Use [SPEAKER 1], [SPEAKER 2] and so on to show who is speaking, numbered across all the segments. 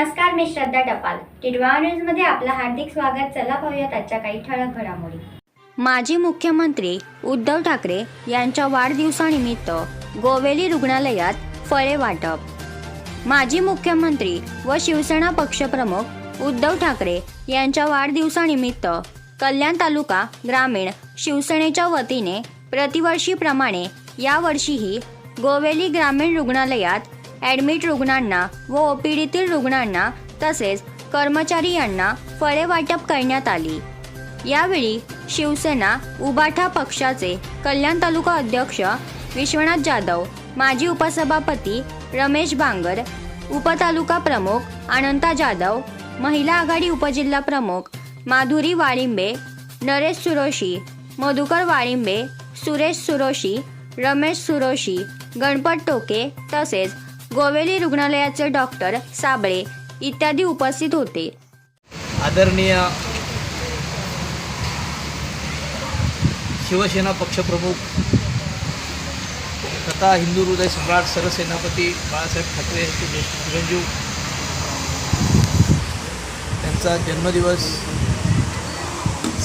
[SPEAKER 1] मी श्रद्धा टपाल. टिडवा न्यूजमध्ये आपलं हार्दिक स्वागत. चला पाहूयात आजच्या काही ठळक घडामोडी.
[SPEAKER 2] माजी मुख्यमंत्री उद्धव ठाकरे यांच्या वाढदिवसानिमित्त गोवेली रुग्णालयात फळे वाटप. माजी मुख्यमंत्री व शिवसेना पक्षप्रमुख उद्धव ठाकरे यांच्या वाढदिवसानिमित्त कल्याण तालुका ग्रामीण शिवसेनेच्या वतीने प्रतिवर्षीप्रमाणे यावर्षीही गोवेली ग्रामीण रुग्णालयात ॲडमिट रुग्णांना व ओपीडीतील रुग्णांना तसेच कर्मचारी यांना फळे वाटप करण्यात आली. यावेळी शिवसेना उबाठा पक्षाचे कल्याण तालुका अध्यक्ष विश्वनाथ जाधव माजी उपसभापती रमेश बांगर उपतालुका प्रमुख अनंता जाधव महिला आघाडी उपजिल्हा प्रमुख माधुरी वाळिंबे नरेश सुरोशी मधुकर वाळिंबे सुरेश सुरोशी रमेश सुरोशी गणपत टोके तसेच गोवेली रुग्णालयाचे डॉक्टर साबळे इत्यादी उपस्थित होते.
[SPEAKER 3] आदरणीय शिवसेना पक्षप्रमुख तथा हिंदू हृदय सम्राट सरसेनापती बाळासाहेब ठाकरे यांचे ज्येष्ठ चिरंजीव त्यांचा जन्मदिवस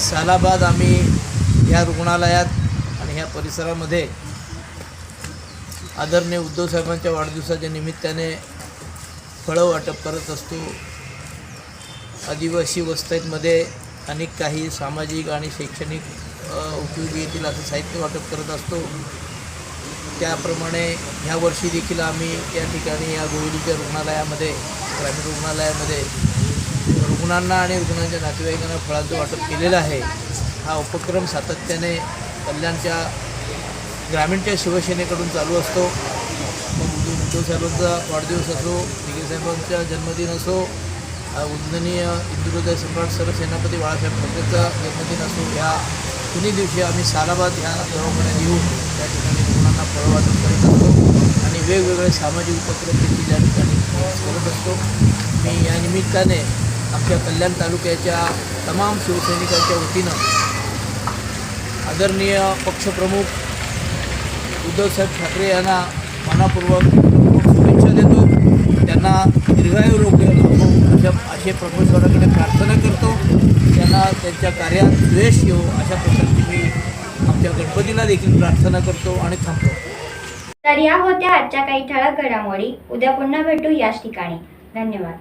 [SPEAKER 3] सालाबाद आम्ही या रुग्णालयात आणि ह्या परिसरामध्ये आदरणीय उद्धव साहेबांच्या वाढदिवसाच्या निमित्ताने फळं वाटप करत असतो. आदिवासी वस्तीमध्ये अनेक काही सामाजिक आणि शैक्षणिक उपयोगी येतील असं साहित्य वाटप करत असतो. त्याप्रमाणे ह्या वर्षी देखील आम्ही या ठिकाणी या गोविलीच्या रुग्णालयामध्ये ग्रामीण रुग्णालयामध्ये रुग्णांना आणि रुग्णांच्या नातेवाईकांना फळांचं वाटप केलेलं आहे. हा उपक्रम सातत्याने कल्याणच्या ग्रामीणच्या शिवसेनेकडून चालू असतो. मग उद्धव साहेबांचा वाढदिवस असो दिघे साहेबांचा जन्मदिन असो अ, वंदनीय हिंदुहृदय सम्राट सरसेनापती बाळासाहेब ठाकरेचा जन्मदिन असो ह्या तिन्ही दिवशी आम्ही सालाबाद ह्या दवाखान्यात येऊन त्या ठिकाणी रुग्णांना फळं करीत असतो आणि वेगवेगळे सामाजिक उपक्रम देखील या ठिकाणी करत असतो. मी या निमित्ताने आमच्या कल्याण तालुक्याच्या तमाम शिवसैनिकांच्या वतीनं आदरणीय पक्षप्रमुख उद्धवसाहेब ठाकरे यांना मनापूर्वक शुभेच्छा देतो. त्यांना दीर्घायू रोग लाभो अशा असे परमेश्वराकडे प्रार्थना करतो. त्यांना त्यांच्या कार्यात द्वेष येऊ अशा प्रकारची मी आमच्या गणपतीला देखील प्रार्थना करतो आणि थांबतो.
[SPEAKER 1] तर या होत्या आजच्या काही ठळक घडामोडी. उद्या पुन्हा भेटू याच ठिकाणी. धन्यवाद.